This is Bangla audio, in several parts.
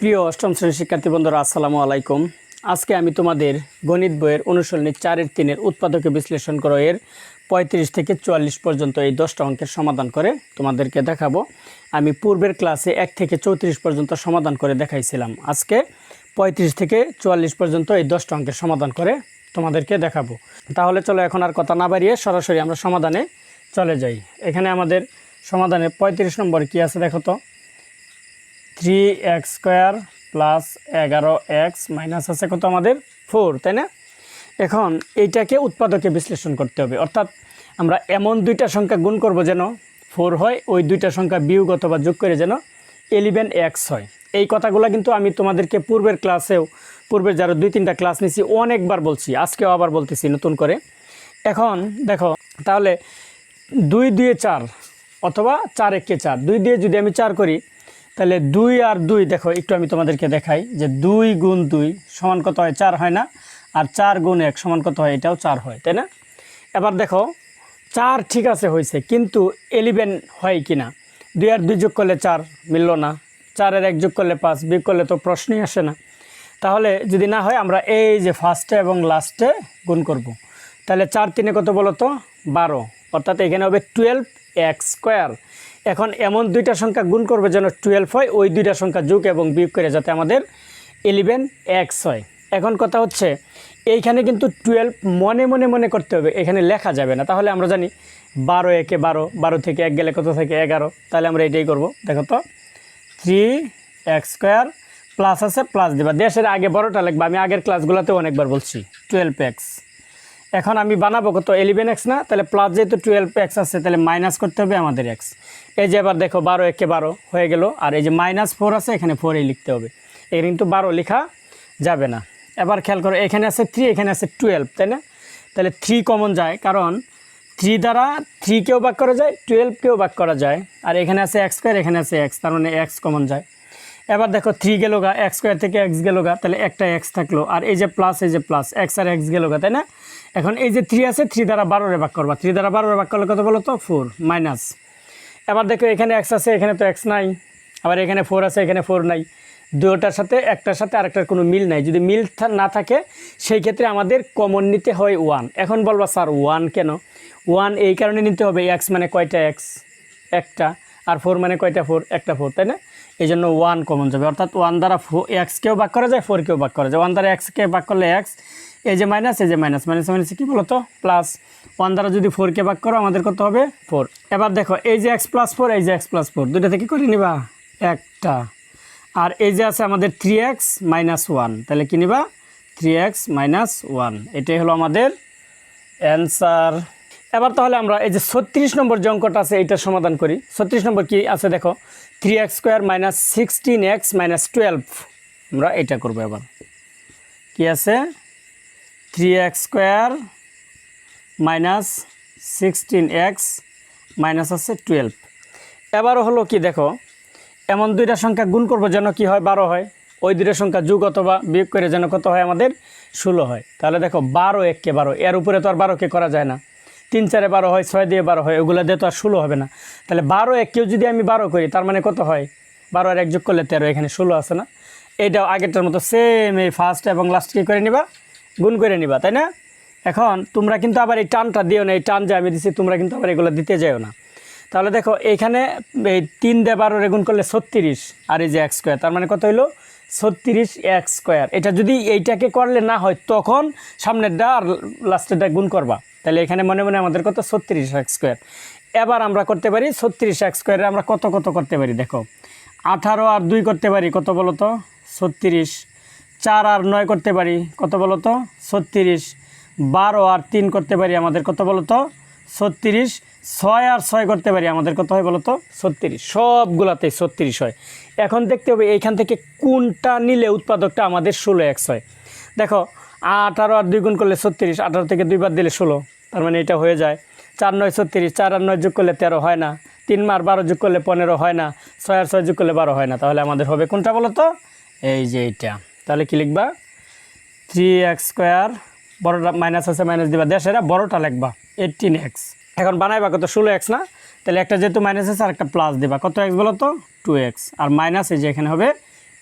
প্রিয় অষ্টম শ্রেণির শিক্ষার্থী বন্ধুরা, আসসালামু আলাইকুম। আজকে আমি তোমাদের গণিত বইয়ের অনুশীলনী চারের তিনের উৎপাদকে বিশ্লেষণ করো এর পঁয়ত্রিশ থেকে চুয়াল্লিশ পর্যন্ত এই দশটা অঙ্কের সমাধান করে তোমাদেরকে দেখাবো। আমি পূর্বের ক্লাসে এক থেকে চৌত্রিশ পর্যন্ত সমাধান করে দেখাইছিলাম। আজকে পঁয়ত্রিশ থেকে চুয়াল্লিশ পর্যন্ত এই দশটা অঙ্কের সমাধান করে তোমাদেরকে দেখাবো। তাহলে চলো এখন আর কথা না বাড়িয়ে সরাসরি আমরা সমাধানে চলে যাই। এখানে আমাদের সমাধানে পঁয়ত্রিশ নম্বর কি আছে দেখো তো? থ্রি এক্স স্কোয়ার প্লাস এগারো এক্স মাইনাস আছে কত আমাদের? ফোর, তাই না? এখন এইটাকে উৎপাদকে বিশ্লেষণ করতে হবে। অর্থাৎ আমরা এমন দুইটা সংখ্যা গুণ করব যেন ফোর হয়, ওই দুইটা সংখ্যা বিয়োগ অথবা যোগ করে যেন এলিভেন এক্স হয়। এই কথাগুলো কিন্তু আমি তোমাদেরকে পূর্বের ক্লাসেও, পূর্বের যারা দুই তিনটা ক্লাস নিয়েছি অনেকবার বলছি, আজকেও আবার বলতেছি নতুন করে। এখন দেখো, তাহলে দুই দুয়ে চার অথবা চার একে চার, দুই দিয়ে যদি আমি চার করি তাহলে দুই আর দুই, দেখো, একটু আমি তোমাদেরকে দেখাই যে দুই গুণ দুই সমান কত হয়? চার হয় না? আর চার গুণ এক সমান কত হয়? এটাও চার হয়, তাই না? এবার দেখো, চার ঠিক আছে হয়েছে, কিন্তু এলিভেন হয় কি না দুই আর দুই যোগ করলে চার মিলল না। চারের এক যোগ করলে পাঁচ, বিয়োগ করলে তো প্রশ্নই আসে না। তাহলে যদি না হয়, আমরা এই যে ফার্স্টে এবং লাস্টে গুণ করব। তাহলে চার তিনে কত বলো তো বারো। অর্থাৎ এখানে হবে টুয়েলভ এক্স স্কোয়ার এখন এমন দুইটা সংখ্যা গুণ করবে যেন টুয়েলভ হয়, ওই দুইটা সংখ্যা যোগ এবং বিয়োগ করে যাতে আমাদের ইলেভেন এক্স হয় এখন কথা হচ্ছে, এইখানে কিন্তু টুয়েলভ মনে মনে মনে করতে হবে, এখানে লেখা যাবে না। তাহলে আমরা জানি বারো একে বারো বারো থেকে এক গেলে কত থেকে? এগারো। তাহলে আমরা এটাই করব। দেখো তো থ্রি এক্স স্কোয়ার প্লাস আছে প্লাস দেবা। দেশের আগে বড়টা লিখবা। আমি আগের ক্লাসগুলোতেও অনেকবার বলছি টুয়েলভ এক্স এখন আমি বানাবো কত? এলিভেন এক্স না? তাহলে প্লাস যেহেতু টুয়েলভ এক্স আছে, তাহলে মাইনাস করতে হবে আমাদের এক্স এই যে এবার দেখো বারো একে বারো হয়ে গেল, আর এই যে মাইনাস ফোর আছে, এখানে ফোরই লিখতে হবে। এখানে কিন্তু বারো লেখা যাবে না। এবার খেয়াল করো, এখানে আছে থ্রি এখানে আছে টুয়েলভ তাই না? তাহলে থ্রি কমন যায়, কারণ থ্রি দ্বারা থ্রিকেও বাক করা যায় টুয়েলভকেও বাক করা যায়। আর এখানে আছে এক্স স্কোয়ার এখানে আছে এক্স তার মানে এক্স কমন যায়। এবার দেখো থ্রি গেল গা এক্স স্কোয়ার থেকে এক্স গেল গা, তাহলে একটা এক্স থাকল। আর এই যে প্লাস এই যে প্লাস এক্স আর এক্স গেল গা, তাই না? এখন এই যে থ্রি আছে থ্রি দ্বারা বারোরে ভাগ করবা। থ্রি দ্বারা বারোরে ভাগ করলে কত বলো তো? ফোর মাইনাস এবার দেখো এখানে এক্স আছে, এখানে তো এক্স নাই। আবার এখানে ফোর আছে, এখানে ফোর নাই। দুটার সাথে, একটার সাথে আরেকটার কোনো মিল নাই। যদি মিল না থাকে, সেই ক্ষেত্রে আমাদের কমন নিতে হয় ওয়ান এখন বলবা, স্যার ওয়ান কেন? ওয়ান এই কারণে নিতে হবে এক্স মানে কয়টা এক্স একটা। আর ফোর মানে কয়টা ফোর একটা ফোর তাই না? এই জন্য ওয়ান কমন যাবে। অর্থাৎ ওয়ান দ্বারা এক্সকেও ভাগ করা যায় ফোরকেও ভাগ করা যায়। ওয়ান দ্বারা এক্সকে ভাগ করলে এক্স এই যে মাইনাস এই যে মাইনাস মাইনাস মাইনাস কী বলো তো প্লাস ওয়ান দ্বারা যদি ফোরকে ভাগ করো, আমাদের কত হবে? ফোর এবার দেখো, এই যে এক্স প্লাস ফোর এই যে এক্স প্লাস ফোর দুটো থেকে করে নিবা? একটা। আর এই যে আছে আমাদের থ্রি এক্স মাইনাস ওয়ান তাহলে কী নিবা? থ্রি এক্স মাইনাস ওয়ান এটাই হলো আমাদের অ্যান্সার এবার তাহলে আমরা এই যে ছত্রিশ নম্বর যে অঙ্কটা আছে, এইটার সমাধান করি। ছত্রিশ নম্বর কি আছে দেখো? Three x square minus sixteen x minus twelve আমরা এটা করব এবার। কি আছে? Three x square minus sixteen x minus আছে টুয়েলভ এবারও হলো কি দেখো, এমন দুইটা সংখ্যা গুণ করব যেন কি হয়, বারো হয়। ওই দুইটা সংখ্যা যুগ অথবা বিয়োগ করে যেন কত হয়, আমাদের ষোলো হয়। তাহলে দেখো, বারো এককে বারো। এর উপরে তো আর বারোকে করা যায় না। তিন চারে বারো হয়, ছয় দিয়ে বারো হয়, ওগুলো দিয়ে তো আর ষোলো হবে না। তাহলে বারো এক কেউ যদি আমি বারো করি, তার মানে কত হয়? বারো আর এক যোগ করলে তেরো, এখানে ষোলো আছে না? এইটাও আগেরটার মতো সেম এই ফার্স্ট এবং লাস্ট কী করে নিবা, গুণ করে নিবা, তাই না? এখন তোমরা কিন্তু আবার এই টানটা দিও না, এই টান যে আমি দিচ্ছি তোমরা কিন্তু আবার এগুলো দিতে যাও না। তাহলে দেখো এইখানে এই তিন দিয়ে বারো রেগুন করলে ছত্রিশ, আর এই যে এক স্কোয়ার তার মানে কত হইল? ছত্রিশ এক স্কোয়ার এটা যদি এইটাকে করলে না হয়, তখন সামনেরটা আর লাস্টেরটা গুণ করবা। তাহলে এখানে মনে মনে আমাদের কত? ছত্রিশ এক স্কোয়ার এবার আমরা করতে পারি ছত্রিশ এক স্কোয়ারে আমরা কত কত করতে পারি? দেখো, আঠারো আর দুই করতে পারি, কত বলো তো? ছত্রিশ। চার আর নয় করতে পারি, কত বলো তো? ছত্রিশ। বারো আর তিন করতে পারি আমাদের কত বলো তো? ছত্রিশ। ছয় আর ছয় করতে পারি আমাদের কত হয় বলো তো? ছত্রিশ। সবগুলাতেই ছত্রিশ হয়। এখন দেখতে হবে এইখান থেকে কোনটা নিলে উৎপাদকটা আমাদের ষোলো এক্স হয়। দেখো, আঠারো আর দুই গুণ করলে ছত্রিশ, আঠারো থেকে দুইবার দিলে ষোলো। তার মানে এটা হয়ে যায়। চার নয় ছত্রিশ চার আর নয় যোগ করলে তেরো হয় না। তিন মার বারো যোগ করলে পনেরো হয় না। ছয় আর ছয় যোগ করলে বারো হয় না। তাহলে আমাদের হবে কোনটা বলো তো? এই যে এইটা। তাহলে কি লিখবা? থ্রি এক্স স্কোয়ার বড়োটা মাইনাস আছে মাইনাস দিবা। দেশেরা বড়োটা লিখবা। এইটিন এক্স এখন বানাইবা কত? ষোলো এক্স না? তাহলে একটা যেহেতু মাইনাস আছে আর একটা প্লাস দিবা। কত এক্স বলো তো? টু এক্স আর মাইনাস এই যে এখানে হবে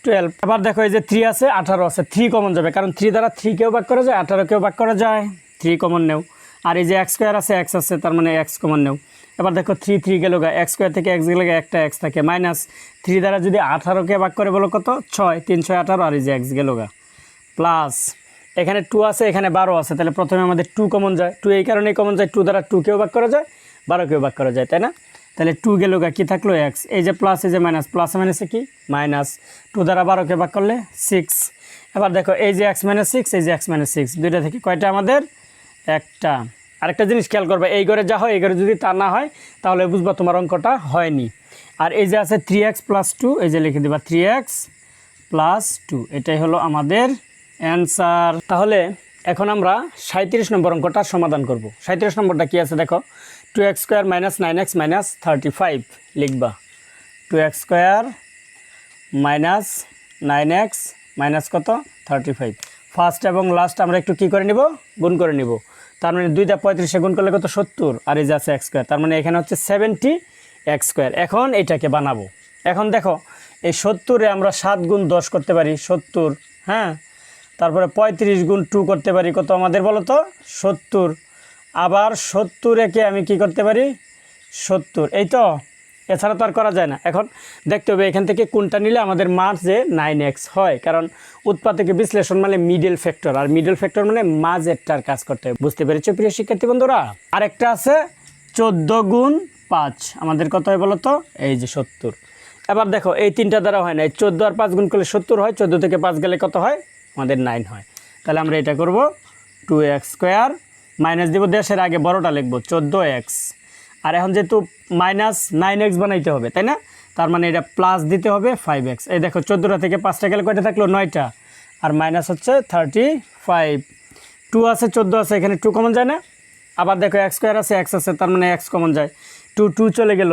টুয়েলভ এবার দেখো এই যে থ্রি আছে, আঠারো আছে। থ্রি কমন যাবে। কারণ থ্রি দ্বারা থ্রিকেও ভাগ করা যায় আঠারোকেও ভাগ করা যায়। থ্রি কমন নেও। আর এই যে এক্স স্কোয়ার আছে এক্স আছে, তার মানে এক্স কমন নেও। এবার দেখো থ্রি থ্রি গেল গা এক্স স্কোয়ার থেকে এক্স গেলে একটা এক্স থাকে মাইনাস থ্রি দ্বারা যদি আঠারোকে ভাগ করে বলো কত? ছয়, তিন, ছয়, আঠারো, আর এই যে এক্স গেল গা। প্লাস এখানে টু আছে, এখানে বারো আছে, তাহলে প্রথমে আমাদের টু কমন যায়। টু এই কারণেই কমন যায় টু দ্বারা টুকেও ভাগ করা যায়, বারোকেও ভাগ করা যায়, তাই না? তাহলে টু গেল গা, কী থাকল? এক্স এই যে প্লাস এই যে মাইনাস প্লাস মাইনাসে কি? মাইনাস টু দ্বারা বারোকে ভাগ করলে সিক্স এবার দেখো এই যে এক্স মাইনাস সিক্স এই যে এক্স মাইনাস সিক্স দুইটা থেকে কয়টা আমাদের? একটা। আরেকটা জিনিস খেয়াল করবে, এই ঘরে যা হয়, এই ঘরে যদি তা না হয়, তাহলে বুঝবা তোমার অঙ্কটা হয়নি। আর এই যে আছে থ্রি এক্স প্লাস টু এই যে লিখে দিবা থ্রি এক্স প্লাস টু এটাই হলো আমাদের অ্যান্সার তাহলে এখন আমরা সাঁত্রিশ নম্বর অঙ্কটা সমাধান করব। সাঁত্রিশ নম্বরটা কী আছে দেখো? Two x square minus nine x minus thirty five লিখবা। Two x square minus nine x minus কত? থার্টি ফাইভ ফার্স্ট এবং লাস্ট আমরা একটু কী করে নিব? গুণ করে নিব। তার মানে দুইটা পঁয়ত্রিশে গুণ করলে কত? সত্তর। আর এই যে আছে এক্স স্কোয়ার তার মানে এখানে হচ্ছে সেভেন্টি এক্স স্কোয়ার এখন এটাকে বানাবো। এখন দেখো, এই সত্তরে আমরা সাত গুণ দশ করতে পারি, সত্তর হ্যাঁ? তারপরে পঁয়ত্রিশ গুণ টু করতে পারি, কত আমাদের বলো তো? সত্তর। আবার সত্তর একে আমি কি করতে পারি? সত্তর। এই তো? এছাড়া তো আর করা যায় না। এখন দেখতে হবে এখান থেকে কোনটা নিলে আমাদের মাঝে নাইন এক্স হয়। কারণ উৎপাদকে বিশ্লেষণ মানে মিডল ফ্যাক্টর আর মিডল ফ্যাক্টর মানে মাঝেরটার কাজ করতে হবে। বুঝতে পেরেছ প্রিয় শিক্ষার্থী বন্ধুরা? আরেকটা আছে চোদ্দ গুণ পাঁচ। আমাদের কত হয় বলো তো এই যে সত্তর। এবার দেখো, এই তিনটা দ্বারা হয় না। চোদ্দ আর পাঁচ গুণ করলে সত্তর হয়, চোদ্দ থেকে পাঁচ গেলে কত হয়? আমাদের নাইন হয়। তাহলে আমরা এটা করব টু এক্স স্কোয়ার মাইনাস দিব দেশের আগে বড়টা লিখব, চোদ্দ এক্স। আর এখন যেহেতু মাইনাস নাইন এক্স বানাইতে হবে, তাই না? তার মানে এটা প্লাস দিতে হবে ফাইভ এক্স। এই দেখো, চোদ্দোটা থেকে পাঁচটা গেলে কয়টা থাকল? নয়টা। আর মাইনাস হচ্ছে থার্টি ফাইভ টু আছে, চোদ্দ আছে, এখানে টু কমন যায় না? আবার দেখো এক্স স্কোয়ার আছে এক্স আছে, তার মানে এক্স কমন যায়। টু টু চলে গেল।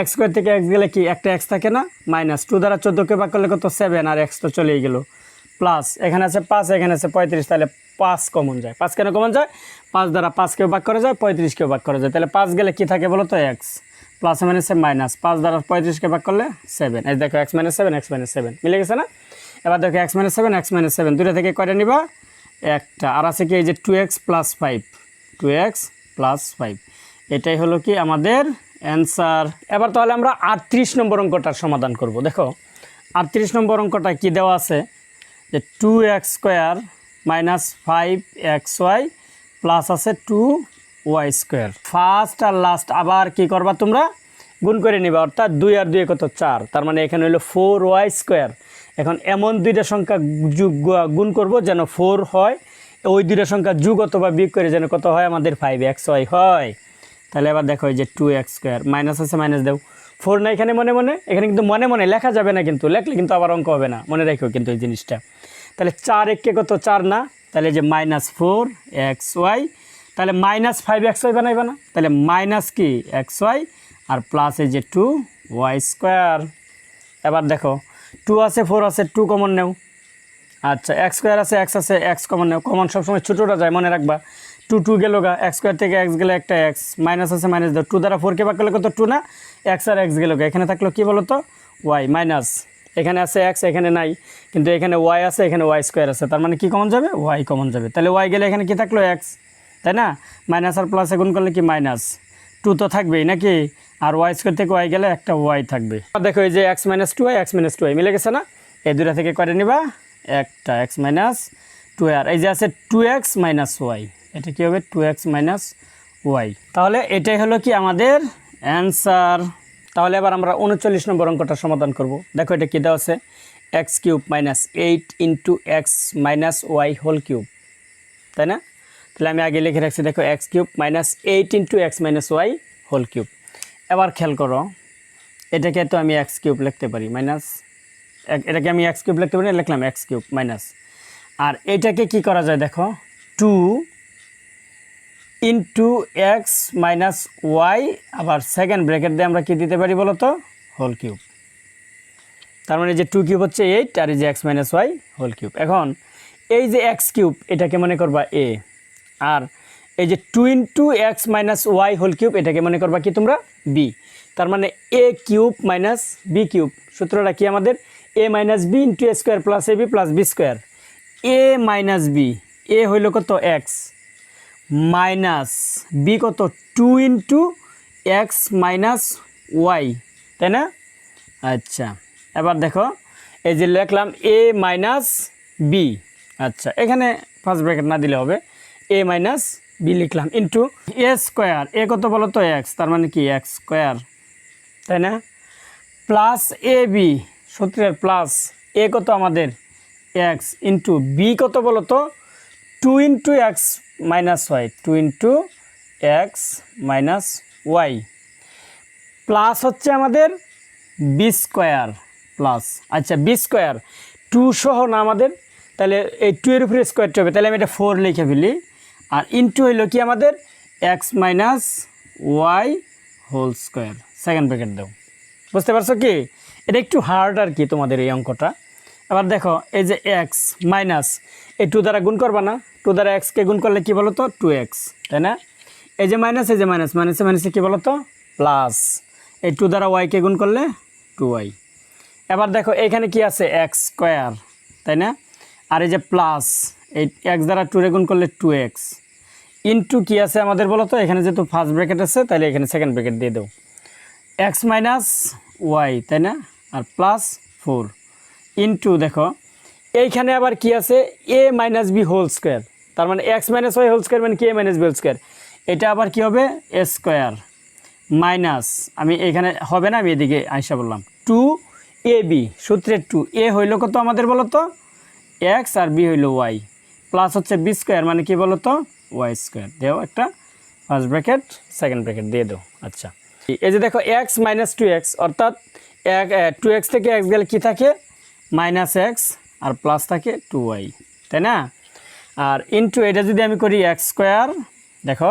এক্স স্কোয়ার থেকে এক্স গেলে কি? একটা এক্স থাকে না? মাইনাস টু দ্বারা চোদ্দোকে ভাগ করলে কত? সেভেন আর এক্স তো চলেই গেল। প্লাস এখানে আছে পাঁচ, এখানে আছে পঁয়ত্রিশ। তাহলে পাঁচ কমন যায়। পাঁচ কেন কমন যায়? পাঁচ দ্বারা পাঁচকেও ভাগ করা যায় পঁয়ত্রিশকেও ভাগ করা যায়। তাহলে পাঁচ গেলে কী থাকে বলো তো এক্স প্লাস মাইনাসে মাইনাস পাঁচ দ্বারা পঁয়ত্রিশকে ভাগ করলে সেভেন এই দেখো x minus seven x minus seven মিলে গেছে না? এবার দেখো x minus seven x minus seven দুটো থেকে কয়টা নিবা? একটা। আর আছে কি এই যে two x plus five two x plus five এটাই হলো কি আমাদের অ্যান্সার এবার তাহলে আমরা আটত্রিশ নম্বর অঙ্কটার সমাধান করব। দেখো, আটত্রিশ নম্বর অঙ্কটা কি দেওয়া আছে? যে two x square minus five x y plus আছে টু ওয়াই স্কোয়ার। ফার্স্ট আর লাস্ট আবার কি করবা তোমরা? গুণ করে নিবা, অর্থাৎ দুই আর দুই কত চার। তার মানে এখানে হলো ফোর ওয়াই স্কোয়ার। এখন এমন দুইটা সংখ্যা যুগ গুণ করব যেন ফোর হয়, ওই দুইটা সংখ্যা যুগ অথবা বিয়োগ করে যেন কত হয়, আমাদের ফাইভ এক্স ওয়াই হয়। তাহলে এবার দেখো এই যে টু এক্স স্কোয়ার, মাইনাস আছে, মাইনাস দেও। ফোর না এখানে মনে মনে? এখানে কিন্তু মনে মনে লেখা যাবে না কিন্তু, লেখলে কিন্তু আবার অঙ্ক হবে না। মনে রেখো কিন্তু এই জিনিসটা। তাহলে চার এককে কত? চার না? তাহলে যে মাইনাস ফোর এক্স ওয়াই তাহলে মাইনাস ফাইভ এক্স ওয়াই বানাইবে না? তাহলে মাইনাস কি? এক্স ওয়াই আর প্লাস এই যে টু ওয়াই স্কোয়ার এবার দেখো টু আছে ফোর আছে টু কমন নেও। আচ্ছা এক্স স্কোয়ার আছে এক্স আছে এক্স কমন নেও। কমন সবসময় ছোটোটা যায়, মনে রাখবা। টু টু গেল গা এক্স স্কোয়ার থেকে এক্স গেলে একটা এক্স মাইনাস আছে মাইনাস দাও টু দ্বারা ফোরকে বাক করলে কত? টু না? এক্স আর এক্স গেল গা। এখানে থাকল কী বলো তো ওয়াই মাইনাস এখানে আছে এক্স এখানে নাই। কিন্তু এখানে ওয়াই আছে, এখানে ওয়াই স্কোয়ার আছে। তার মানে কি কমন যাবে? ওয়াই কমন যাবে। তাহলে ওয়াই গেলে এখানে কি থাকল এক্স তাই না? মাইনাস আর প্লাস গুণ করলে কি মাইনাস টু তো থাকবেই নাকি? আর ওয়াই স্কোয়ার থেকে ওয়াই গেলে একটা ওয়াই থাকবে। দেখো এই যে x minus two y x minus two y মিলে গেছে না? এই দুটা থেকে করে নিবা। একটা এক্স মাইনাস টু আর এই যে আছে টু এক্স মাইনাস ওয়াই এটা কী হবে? টু এক্স মাইনাস ওয়াই তাহলে এটাই হলো কি আমাদের অ্যান্সার তাহলে এবার আমরা উনচল্লিশ নম্বর অঙ্কটা সমাধান করব। দেখো এটা কী দেওয়া আছে? X cube minus eight into x minus y whole cube তাই না? তাহলে আমি আগে লিখে রাখছি, দেখো x cube minus eight into x minus y whole cube এবার খেয়াল করো, এটাকে তো আমি এক্স কিউব লিখতে পারি মাইনাস এটাকে আমি এক্স কিউব লিখতে পারি, লিখলাম এক্স কিউব মাইনাস আর এটাকে কি করা যায় দেখো? Two into x minus y আবার সেকেন্ড ব্র্যাকেট দিয়ে আমরা কি দিতে পারি বলো তো হোল কিউব তার মানে যে টু কিউব হচ্ছে এইট আর এই যে x minus y whole cube এখন, এই যে এক্স কিউব এটাকে মনে করবা এ আর এই যে two into x minus y whole cube এটাকে মনে করবা কি তোমরা? বি তার মানে a cube minus b cube সূত্রটা কি আমাদের? A minus b into a square plus a b plus b square a minus b a হইল কত? এক্স মাইনাস বি কত? Two into x minus y তাই না? আচ্ছা এবার দেখো, এই যে লিখলাম এ মাইনাস বি আচ্ছা এখানে ফার্স্ট ব্র্যাকেট না দিলে হবে। এ মাইনাস বি লিখলাম ইন্টু এ স্কোয়ার এ কত বলো তো? এক্স তার মানে কি? এক্স স্কোয়ার তাই না? প্লাস এ বি সূত্রের প্লাস এ কত আমাদের? এক্স ইন্টু বি কত বলো তো? Two into x minus y two into x minus y plus হচ্ছে আমাদের বি স্কোয়ার প্লাস আচ্ছা বি স্কোয়ার টু সহ না আমাদের, তাহলে এই টু এর উপরে স্কোয়ারটা হবে, তাহলে আমি এটা ফোর লিখে ফেলি। আর ইন্টু হইল কি আমাদের x minus y whole square second bracket দাও বুঝতে পারছ কি? এটা একটু হার্ড আর কি তোমাদের এই অঙ্কটা। এবার দেখো, এই যে এক্স মাইনাস এই টু দ্বারা গুণ করবা না। টু দ্বারা এক্সকে গুণ করলে কী বলো তো টু এক্স তাই না? এই যে মাইনাস এই যে মাইনাস মাইনাসে মাইনাসে কী বলো তো প্লাস এই টু দ্বারা ওয়াইকে গুণ করলে টু ওয়াই এবার দেখো, এখানে কি আছে? এক্স স্কোয়ার তাই না? আর এই যে প্লাস এই এক্স দ্বারা টু গুণ করলে টু এক্স ইন্টু কী আছে আমাদের বলো তো এখানে যেহেতু ফার্স্ট ব্র্যাকেট আছে, তাহলে এখানে সেকেন্ড ব্র্যাকেট দিয়ে দেবো এক্স মাইনাস ওয়াই তাই না? আর প্লাস ফোর ইন্টু দেখো, এইখানে আবার কি আছে? A minus b whole square তার মানে x minus y whole square মানে কে মাইনাস বি হোল স্কোয়ার এটা আবার কি হবে? স্কোয়ার মাইনাস আমি এখানে হবে না, আমি এদিকে আইসা বললাম। টু এ বি সূত্রের টু এ হইল কত আমাদের বলো তো এক্স আর বি হইল ওয়াই প্লাস হচ্ছে বি স্কোয়ার মানে কি বলো তো ওয়াই স্কোয়ার দেও একটা ফার্স্ট ব্র্যাকেট সেকেন্ড ব্র্যাকেট দিয়ে দাও। আচ্ছা। এই যে দেখো এক্স মাইনাস টু এক্স অর্থাৎ এক টু এক্স থেকে এক্স গেলে কী থাকে? মাইনাস এক্স আর প্লাস থাকে টু ওয়াই তাই না? আর ইন্টু এটা যদি আমি করি এক্স স্কোয়ার দেখো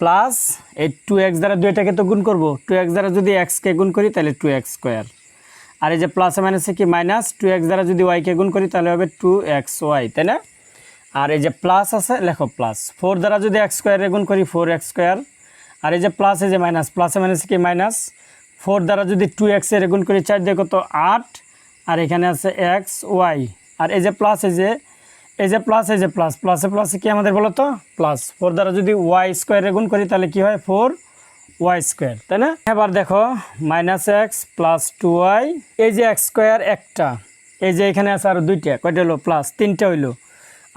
প্লাস এই টু এক্স দ্বারা দুইটাকে তো গুণ করব। টু এক্স দ্বারা যদি এক্সকে গুণ করি, তাহলে টু এক্স স্কোয়ার আর এই যে প্লাসে মাইনাসে কি মাইনাস টু এক্স দ্বারা যদি ওয়াইকে গুণ করি, তাহলে হবে টু এক্স ওয়াই তাই না? আর এই যে প্লাস আছে, লেখো প্লাস ফোর দ্বারা যদি এক্স স্কোয়ারে গুণ করি ফোর এক্স স্কোয়ার আর এই যে প্লাস এই যে মাইনাস প্লাসে মাইনাসে কি মাইনাস ফোর দ্বারা যদি টু এক্সের গুণ করি, চার দিয়ে কত? আট। আর এখানে আছে এক্স ওয়াই আর এই যে প্লাস এই যে এই যে প্লাস এই যে প্লাস প্লাসে প্লাসে কি আমাদের বলো তো? প্লাস ফোর দ্বারা যদি ওয়াই স্কোয়ারে গুণ করি, তাহলে কি হয়? ফোর ওয়াই স্কোয়ার তাই না? এবার দেখো minus x plus two y এই যে এক্স স্কোয়ার একটা, এই যে এখানে আছে আরও দুইটা, কয়টা হলো? প্লাস তিনটা হইল।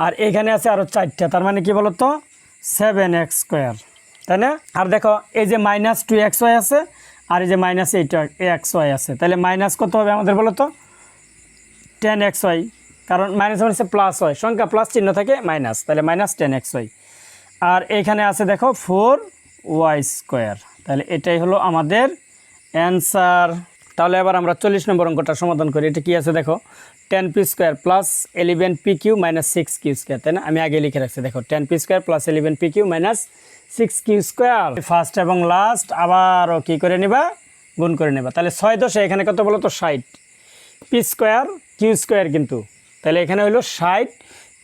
আর এখানে আছে আরও চারটা, তার মানে কি বলো তো? সেভেন এক্স স্কোয়ার তাই না? আর দেখো, এই যে মাইনাস টু এক্স ওয়াই আছে, আর এই যে মাইনাস এইটা এক্স ওয়াই আছে, তাহলে মাইনাস কত হবে আমাদের বলো তো? টেন এক্স ওয়াই কারণ মাইনাস মানে প্লাস হয় সংখ্যা প্লাস চিহ্ন থাকে মাইনাস তাহলে মাইনাস টেন এক্স ওয়াই আর এখানে আছে দেখো ফোর ওয়াই স্কোয়ার তাহলে এটাই হলো আমাদের অ্যান্সার তাহলে এবার আমরা চল্লিশ নম্বর অঙ্কটা সমাধান করি, এটা কি আছে দেখো? Ten p square plus eleven p q minus six q square তাই না? আমি আগে লিখে রাখছি, দেখো ten p square plus eleven p q minus six q square first এবং লাস্ট আবারও কী করে নিবা? গুণ করে নেবা। তাহলে ছয় দশে এখানে কত বলো তো ষাট। পি স্কোয়ার কিউ স্কোয়ার কিন্তু তাহলে এখানে হলো ষাট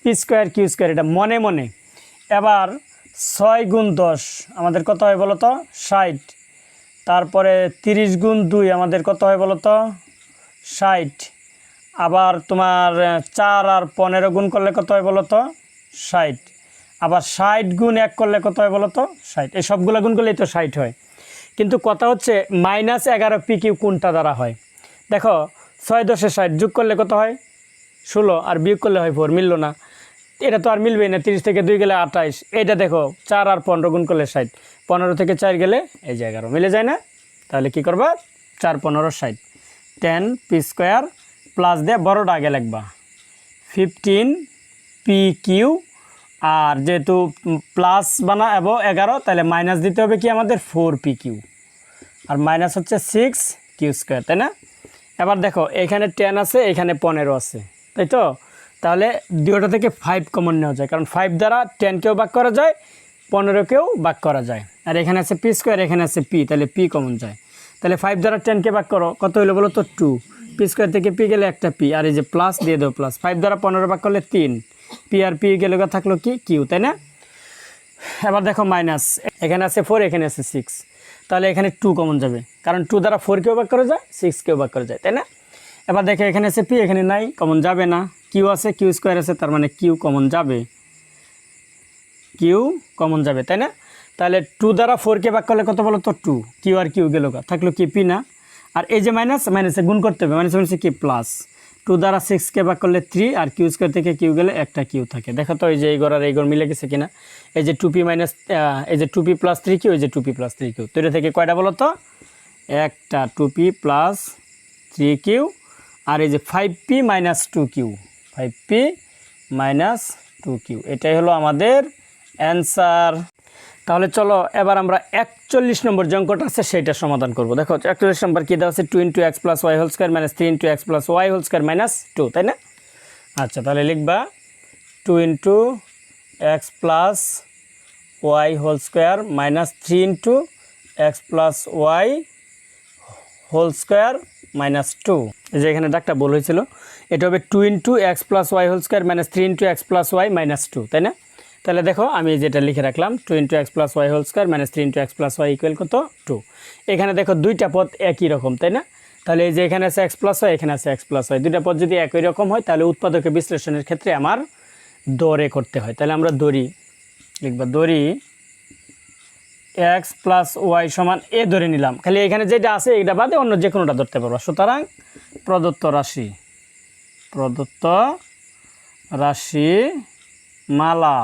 পি স্কোয়ার কিউ স্কোয়ার এটা মনে মনে। এবার ছয় গুণ দশ, আমাদের কত হয় বলো তো ষাট। তারপরে তিরিশ গুণ দুই, আমাদের কত হয় বলো তো ষাট। আবার তোমার চার আর পনেরো গুণ করলে কত হয় বলো তো ষাট। আবার ষাট গুণ এক করলে কত হয় বলো তো ষাট। এই সবগুলো গুণ করলেই তো ষাট হয়। কিন্তু কথা হচ্ছে মাইনাস এগারো পি কিউ কোনটা দ্বারা হয়? দেখো, ছয় দশে ষাট যোগ করলে কত হয়? ষোলো আর বিয়োগ করলে হয় ফোর মিললো না। এটা তো আর মিলবেই না, তিরিশ থেকে দুই গেলে আঠাইশ। এইটা দেখো, চার আর পনেরো গুণ করলে ষাট। পনেরো থেকে চার গেলে এই যে এগারো। মিলে যায় না? তাহলে কি করবা? চার, পনেরো, ষাট। টেন পি স্কোয়ার প্লাস দিয়ে বড়োটা আগে লিখবা। ফিফটিন পি কিউ আর যেহেতু প্লাস বানা এবং এগারো, তাহলে মাইনাস দিতে হবে কি আমাদের? ফোর পি কিউ আর মাইনাস হচ্ছে সিক্স কিউ স্কোয়ার তাই না? এবার দেখো, এখানে টেন আছে, এখানে পনেরো আছে। তাই তো? তাহলে দুটো থেকে ফাইভ কমন নেওয়া যায়। কারণ ফাইভ দ্বারা টেনকেও বাক করা যায় পনেরোকেও বাক করা যায়। আর এখানে আছে পি স্কোয়ার এখানে আছে পি তাহলে পি কমন যায়। তাহলে ফাইভ দ্বারা টেনকে বাক করো, কত হলো বলো তো টু পি স্কোয়ার থেকে পি গেলে একটা পি আর এই যে প্লাস দিয়ে দেবো প্লাস ফাইভ দ্বারা পনেরো বাক করলে তিন। পি আর পি গেলে থাকল কি? কিউ তাই না? এবার দেখো মাইনাস এখানে আছে ফোর এখানে আছে সিক্স তাহলে এখানে টু কমন যাবে। কারণ টু দ্বারা ফোর কেউ ভাগ করা যায় সিক্স কেউ ভাগ করা যায়, তাই না? এবার দেখে এখানে আছে পি এখানে নাই কমন যাবে না। কিউ আছে কিউ স্কোয়ার আছে, তার মানে কিউ কমন যাবে। কিউ কমন যাবে, তাই না? তাহলে টু দ্বারা ফোরকে ভাগ করলে কত বলো তো টু কিউ আর কিউ গেল থাকল কি পি না? আর এই যে মাইনাস মাইনাসে গুণ করতে হবে মাইনাস মাইনাসে কি? প্লাস টু দ্বারা সিক্সকে ভাগ করলে থ্রি আর কিউ স্কোয়ার থেকে কিউ গেলে একটা কিউ থাকে। দেখো তো এই যে এই গড় আর এই গড় মিলে গেছে কিনা? এই যে টু পি মাইনাস এই যে two p plus three q এই যে two p plus three q তো এটা থেকে কয়টা বলো তো? একটা two p plus three q আর এই যে five p minus two q five p minus two q এটাই হলো আমাদের অ্যান্সার তাহলে চলো, এবার আমরা একচল্লিশ নম্বর যে অঙ্কটা আছে সেইটা সমাধান করব। দেখো, একচল্লিশ নম্বর কী দেওয়া আছে? Two into x plus y whole square minus three into x plus y whole square minus two তাই না? আচ্ছা তাহলে লিখবা two into x plus y whole square minus three into x plus y whole square minus two. যে এখানে ডাকটা বল হয়েছিল। এটা হবে two into x plus y whole square minus three into x plus y minus two তাই না? তাহলে দেখো, আমি যেটা লিখে রাখলাম two into x plus y whole square minus three into x plus y equal কত? টু এখানে দেখো, দুইটা পদ একই রকম, তাই না? তাহলে এই যে এখানে আছে এক্স প্লাস ওয়াই এখানে আছে এক্স প্লাস ওয়াই দুইটা পদ যদি একই রকম হয়, তাহলে উৎপাদকের বিশ্লেষণের ক্ষেত্রে আমার দরে করতে হয়। তাহলে আমরা দড়ি লিখবা, দড়ি এক্স প্লাস ওয়াই সমান এ ধরে নিলাম। খালি এখানে যেটা আছে এটা বাদে অন্য যে কোনোটা ধরতে পারব। সুতরাং প্রদত্ত রাশি প্রদত্ত রাশি মালা।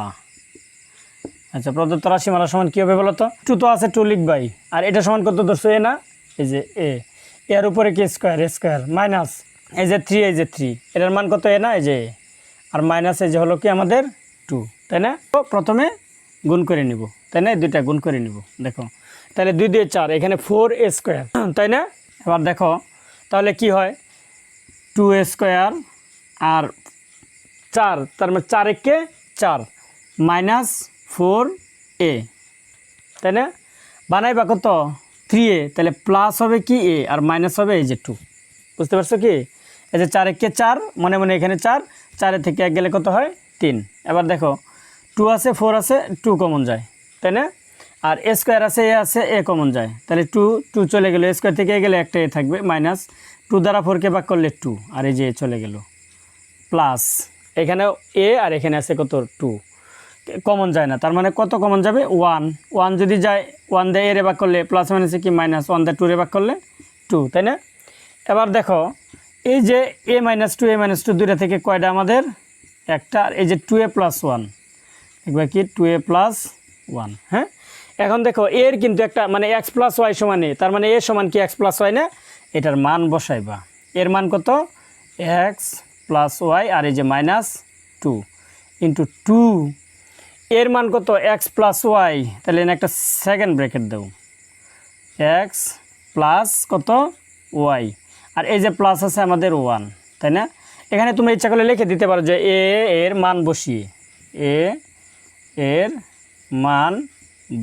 আচ্ছা প্রদত্ত রাশি মালা সমান কী হবে বলো তো টু তো আছে, টু লিখবাই। আর এটা সমান কত ধরছো? এ না? এই যে এ। এর উপরে কি স্কোয়ার? এ স্কোয়ার। মাইনাস এই যে থ্রি এই যে থ্রি এটার মান কত? এ না? এই যে আর মাইনাস এই যে হলো কি আমাদের টু তাই না? তো প্রথমে গুণ করে নিব। তাই না? দুইটা গুণ করে নিব। দেখো। তাহলে দুই দিয়ে চার, এখানে ফোর এ স্কোয়ার তাই না? এবার দেখো, তাহলে কি হয়? টু এ স্কোয়ার আর চার, তার মানে চার একে চার মাইনাস ফোর এ তাই না? বানাইবা কত? থ্রি এ তাহলে প্লাস হবে কি এ আর মাইনাস হবে এই যে টু বুঝতে পারছ কি? এই যে চার একে চার, মনে মনে এখানে চার, চারে থেকে এক গেলে কত হয়? তিন। এবার দেখো টু আছে, ফোর আছে, টু কমন যায়, তাই না? আর এ স্কোয়ার আছে, এ আছে, এ কমন যায়, তাহলে টু টু চলে গেলো স্কোয়ার থেকে এ গেলে একটা এ থাকবে, মাইনাস টু দ্বারা ফোরকে ভাগ করলে টু, আর এই যে এ চলে গেল, প্লাস এখানে এ আর এখানে আছে কত? টু, কমন যায় না, তার মানে কত কমন যাবে? ওয়ান ওয়ান যদি যায়, ওয়ান দিয়ে এ রে ভাগ করলে প্লাস মাইনাসে কি? মাইনাস ওয়ান দিয়ে টু রে ভাগ করলে টু, তাই না? এবার দেখো, এই যে a minus two, a minus two দুইটা থেকে কয়টা আমাদের? একটা, আর এই যে টু এ প্লাস ওয়ান একবার কি টু এ প্লাস ওয়ান হ্যাঁ? এখন দেখো, এর কিন্তু একটা মানে এক্স প্লাস ওয়াই সমান এ। তার মানে এ সমান কি এক্স প্লাস ওয়াই না? এটার মান বসাইবা। এর মান কত? এক্স প্লাস ওয়াই আর এই যে মাইনাস টু ইন্টু টু এর মান কত? এক্স প্লাস ওয়াই তাহলে এনে একটা সেকেন্ড ব্র্যাকেট দেও। এক্স প্লাস কত? ওয়াই আর এই যে প্লাস আছে আমাদের ওয়ান তাই না? এখানে তুমি ইচ্ছা করলে লিখে দিতে পারো যে এ, এর মান বসিয়ে। এ এর মান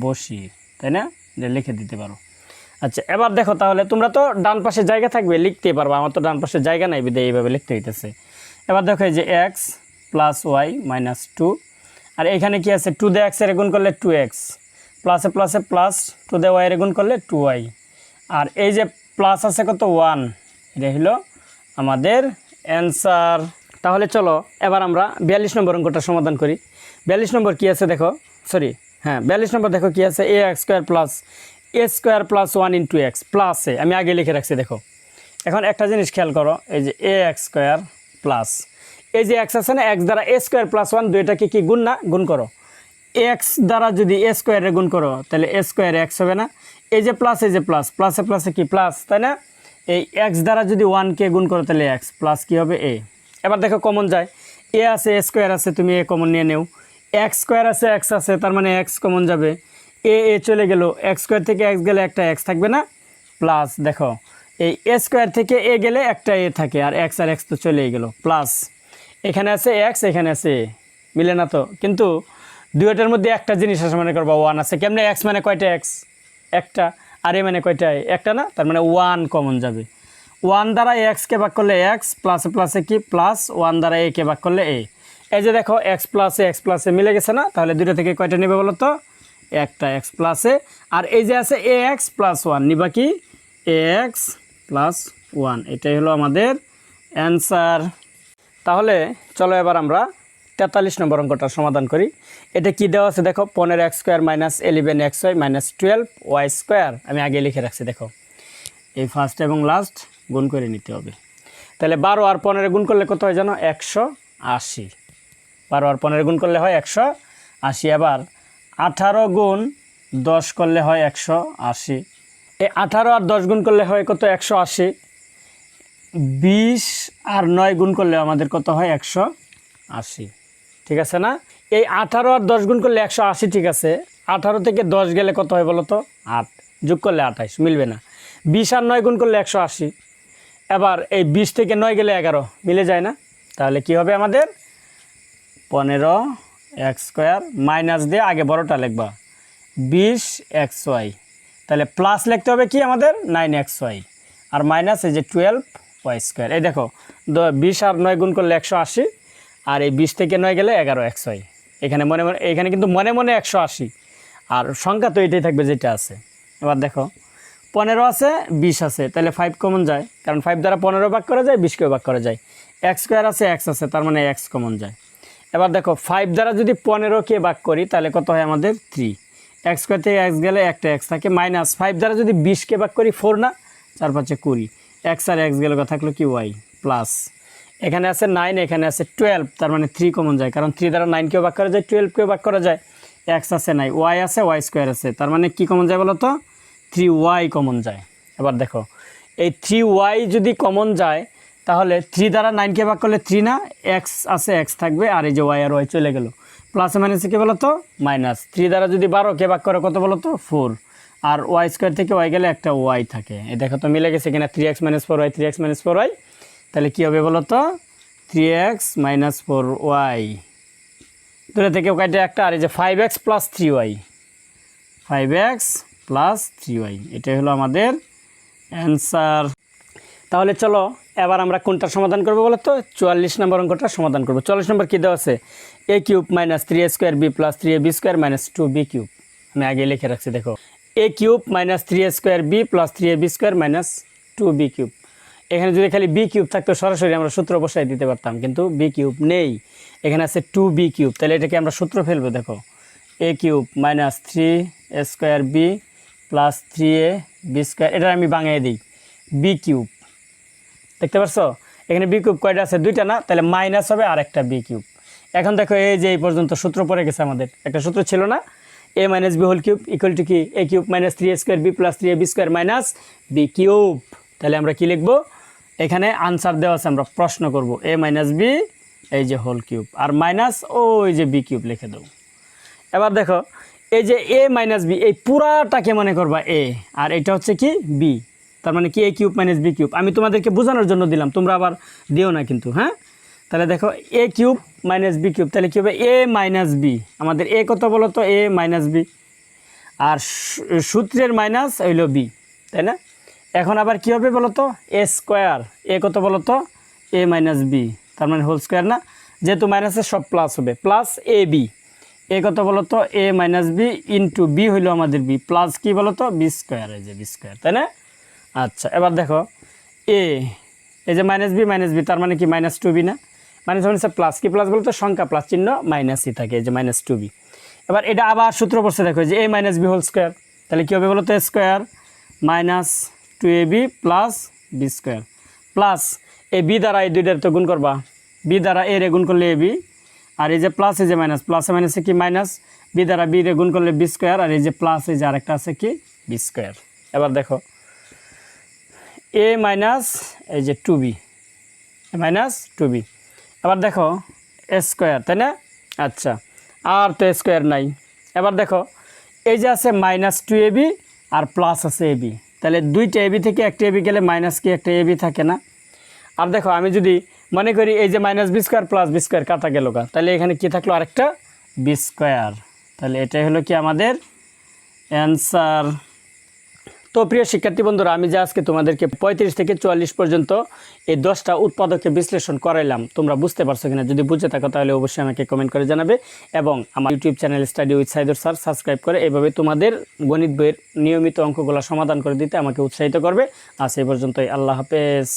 বসিয়ে তাই না? যে লিখে দিতে পারো। আচ্ছা এবার দেখো তাহলে, তোমরা তো ডান পাশে জায়গা থাকবে, লিখতে পারব। আমার তো ডান পাশে জায়গা নাই, বিদে এইভাবে লিখতে হইতেছে। এবার দেখো এই যে x plus y minus two আর এখানে কি আছে? টু দে এক্সের গুণ করলে টু এক্স প্লাসে প্লাসে প্লাস টু দে ওয়াইয়ের গুণ করলে টু ওয়াই আর এই যে প্লাস আছে কত? ওয়ান এটা হলো আমাদের অ্যান্সার তাহলে চলো, এবার আমরা বিয়াল্লিশ নম্বর অঙ্কটা সমাধান করি। বিয়াল্লিশ নম্বর কী আছে দেখো? সরি হ্যাঁ বিয়াল্লিশ নম্বর দেখো কী আছে? A x square plus a square plus one into x প্লাসে আমি আগে লিখে রাখছি, দেখো। এখন একটা জিনিস খেয়াল করো, এই যে এ এক্স স্কোয়ার প্লাস এই যে এক্স আছে না এক্স দ্বারা এ স্কোয়ার প্লাস ওয়ান দুইটাকে কি গুণ না? গুণ করো। এক্স দ্বারা যদি এ স্কোয়ারে গুণ করো, তাহলে এ স্কোয়ারে এক্স হবে না। এই যে প্লাস এই যে প্লাস প্লাসে প্লাসে কি প্লাস তাই না? এই এক্স দ্বারা যদি ওয়ানকে গুণ করো, তাহলে এক্স প্লাস কী হবে? এ এবার দেখো কমন যায়। এ আছে এ স্কোয়ার আছে, তুমি এ কমন নিয়ে নেও। এক্স স্কোয়ার আছে এক্স আছে, তার মানে এক্স কমন যাবে। এ এ চলে গেল এক্স স্কোয়ার থেকে এক্স গেলে একটা এক্স থাকবে না? প্লাস দেখো, এই এ স্কোয়ার থেকে এ গেলে একটা এ থাকে, আর এক্স আর এক্স তো চলেই গেল প্লাস এখানে আছে এক্স এখানে আছে এ মিলে না তো? কিন্তু দুইটার মধ্যে একটা জিনিস আছে, মনে করবা ওয়ান আছে। কেমনে এক্স মানে কয়টা এক্স একটা, আর এ মানে কয়টা? এ? একটা না? তার মানে ওয়ান কমন যাবে। ওয়ান দ্বারা এক্সকে ভাগ করলে এক্স প্লাসে প্লাসে কি? প্লাস ওয়ান দ্বারা একে ভাগ করলে এ এই যে দেখো এক্স প্লাসে এক্স প্লাসে মিলে গেছে না? তাহলে দুটো থেকে কয়টা নেবে বলো তো? একটা এক্স প্লাসে আর এই যে আছে এ এক্স প্লাস ওয়ান নিবা কি? এ এক্স প্লাস ওয়ান এটাই হলো আমাদের অ্যান্সার তাহলে চলো এবার আমরা তেতাল্লিশ নম্বর অঙ্কটার সমাধান করি। এটা কি দেওয়া আছে দেখো? পনেরো x square minus eleven x y minus twelve y square আমি আগে লিখে রাখছি, দেখো। এই ফার্স্ট এবং লাস্ট গুণ করে নিতে হবে। তাহলে বারো আর পনেরো গুণ করলে কত হয় জানো? একশো আশি। বারো আর পনেরো গুণ করলে হয় একশো আশি, আবার আঠারো গুণ দশ করলে হয় একশো আশি। এই আঠারো আর দশ গুণ করলে হয় কত? একশো আশি। বিশ আর নয় গুণ করলে আমাদের কত হয়? একশো আশি। ঠিক আছে না? এই আঠারো আর দশ গুণ করলে একশো আশি ঠিক আছে। আঠারো থেকে দশ গেলে কত হয় বলো তো? আট। যোগ করলে আঠাইশ, মিলবে না। বিশ আর নয় গুণ করলে একশো আশি। এবার এই বিশ থেকে নয় গেলে এগারো, মিলে যায় না? তাহলে কি হবে আমাদের? পনেরো এক্স স্কোয়ার মাইনাস দিয়ে আগে বড়টা লিখবা। বিশ এক্স ওয়াই। তাহলে প্লাস লিখতে হবে কি আমাদের? Nine x y. আর মাইনাস এই যে টুয়েলভ ওয়াই স্কোয়ার। এই দেখো বিশ আর নয় গুণ করলে একশো আশি, আর এই বিশ থেকে নয় গেলে এগারো এক্স ওয়াই। এখানে মনে মনে এখানে কিন্তু মনে মনে একশো আশি। আর সংখ্যা তো এটাই থাকবে যেটা আছে। এবার দেখো, পনেরো আছে, বিশ আছে। তাহলে ফাইভ কমন যায়। কারণ ফাইভ দ্বারা পনেরো ভাগ করা যায়, বিশকেও ভাগ করা যায়। এক্স স্কোয়ার আছে, এক্স আছে, তার মানে এক্স কমন যায়। এবার দেখো ফাইভ দ্বারা যদি পনেরোকে ভাগ করি, তাহলে কত হয় আমাদের থ্রি এক্স স্কোয়ার থেকে এক্স গেলে একটা এক্স থাকে মাইনাস ফাইভ দ্বারা যদি বিশকে ভাগ করি ফোর না? চার পাঁচে কুড়ি। এক্স আর এক্স গেলে থাকল কি? ওয়াই প্লাস এখানে আছে নাইন এখানে আছে টুয়েলভ তার মানে থ্রি কমন যায়। কারণ থ্রি দ্বারা নাইনকেও ভাগ করা যায় টুয়েলভকেও ভাগ করা যায়। এক্স আছে নাই ওয়াই আছে ওয়াই স্কোয়ার আছে। তার মানে কি কমন যায় বলো তো থ্রি ওয়াই কমন যায়। এবার দেখো, এই থ্রি ওয়াই যদি কমন যায় তাহলে থ্রি দ্বারা নাইনকে ভাগ করলে থ্রি না এক্স আছে এক্স থাকবে, আর এই যে ওয়াই আর ওয়াই চলে গেল। প্লাসে মাইনাসে কী বলো তো মাইনাস থ্রি দ্বারা যদি বারোকে ভাগ করে কত বলো তো ফোর আর ওয়াই স্কোয়ার থেকে ওয়াই গেলে একটা ওয়াই থাকে। এই দেখো তো মিলে গেছে কিনা three x minus four y three x minus four y তাহলে কী হবে বলো তো three x minus four y দূরে থেকে কাটে একটা, আর এই যে five x plus three y five x plus three y এটাই হলো আমাদের অ্যান্সার তাহলে চলো এবার আমরা কোনটার সমাধান করব বলো তো চুয়াল্লিশ নম্বর অঙ্কটার সমাধান করব। চল্লিশ নম্বর কী দেওয়া আছে? A cube minus three a square b plus three a b square minus two b cube আমি আগে লিখে রাখছি, দেখো। A cube minus three a square b plus three a b square minus two b cube এখানে যদি খালি বি কিউব থাকতো, সরাসরি আমরা সূত্র বসাই দিতে পারতাম, কিন্তু বি কিউব নেই। এখানে আছে টু বি কিউব তাহলে এটাকে আমরা সূত্র ফেলব, দেখো। A cube minus three a square b plus three a b square এটা আমি বাঙাই দিই। বি কিউব দেখতে পারছ? এখানে বি কিউব কয়টা আছে? দুইটা না? তাহলে মাইনাস হবে আর একটা বি কিউব এখন দেখো এই যে এই পর্যন্ত সূত্র পড়ে গেছে আমাদের। একটা সূত্র ছিল না? A minus b whole cube equal to কি? A cube minus three a square b plus three a b square minus b cube তাহলে আমরা কি লিখব? এখানে আনসার দেওয়া আছে, আমরা প্রশ্ন করব। এ মাইনাস বি এই যে হোল কিউব আর মাইনাস ওই যে বি কিউব লিখে দেবো। এবার দেখো, এই যে এ মাইনাস বি এই পুরাটাকে মনে করবা এ আর এটা হচ্ছে কি? বি তার মানে কি a cube minus b cube আমি তোমাদেরকে বোঝানোর জন্য দিলাম, তোমরা আবার দিও না কিন্তু হ্যাঁ? তাহলে দেখো a cube minus b cube তাহলে কী হবে? এ মাইনাস বি আমাদের এ কত বলো তো? এ মাইনাস বি আর সূত্রের মাইনাস হইল বি তাই না? এখন আবার কী হবে বলো তো? এ স্কোয়ার এ কত বলো তো? এ মাইনাস বি তার মানে হোল স্কোয়ার না? যেহেতু মাইনাসের সব প্লাস হবে প্লাস এ বি এ কত বলো তো? A minus b into b হইল আমাদের বি প্লাস কি বলো তো? বি স্কোয়ার এই যে বি স্কোয়ার তাই না? আচ্ছা এবার দেখো, এ, এই যে মাইনাস বি মাইনাস বি তার মানে কি মাইনাস টু বি না? মাইনাস মাইনাস প্লাস কি প্লাস বলতো? সংখ্যা প্লাস চিহ্ন মাইনাসই থাকে, এই যে মাইনাস টু বি এবার এটা আবার সূত্র পড়ছে দেখো যে a minus b whole square তাহলে কী হবে বলো তো square minus two a b plus b square plus a b দ্বারা এই দুইটার তো গুণ করবা। বি দ্বারা এ রে গুণ করলে এ বি আর এই যে প্লাস এই যে মাইনাস প্লাসে মাইনাসে কি মাইনাস বি দ্বারা বি রে গুণ করলে বি স্কোয়ার আর এই যে প্লাস এই যে আরেকটা আছে কি? বি স্কোয়ার এবার দেখো এ মাইনাস এই যে two b minus two b এবার দেখো এ স্কোয়ার তাই না? আচ্ছা আর তো স্কোয়ার নাই। এবার দেখো, এই যে আছে মাইনাস টু এ বি আর প্লাস আছে এ বি তাহলে দুইটা এবি থেকে একটা এবি গেলে মাইনাস কি একটা এবি থাকে না? আর দেখো, আমি যদি মনে করি এই যে minus b square plus b square কাটা গেল গা, তাহলে এখানে কি থাকল আরেকটা? বি স্কোয়ার তাহলে এটাই হলো কি আমাদের অ্যান্সার তো প্রিয় শিক্ষার্থী বন্ধুরা, আমি যে আজকে তোমাদেরকে পঁয়ত্রিশ থেকে চুয়াল্লিশ পর্যন্ত এই দশটা উৎপাদকে বিশ্লেষণ করাইলাম, তোমরা বুঝতে পারছ কিনা? যদি বুঝে থাকো, তাহলে অবশ্যই আমাকে কমেন্ট করে জানাবে এবং আমার YouTube channel study with Saidur sir subscribe করে এভাবে তোমাদের গণিত বইয়ের নিয়মিত অঙ্কগুলো সমাধান করে দিতে আমাকে উৎসাহিত করবে। আর সেই পর্যন্তই। আল্লাহ হাফেজ।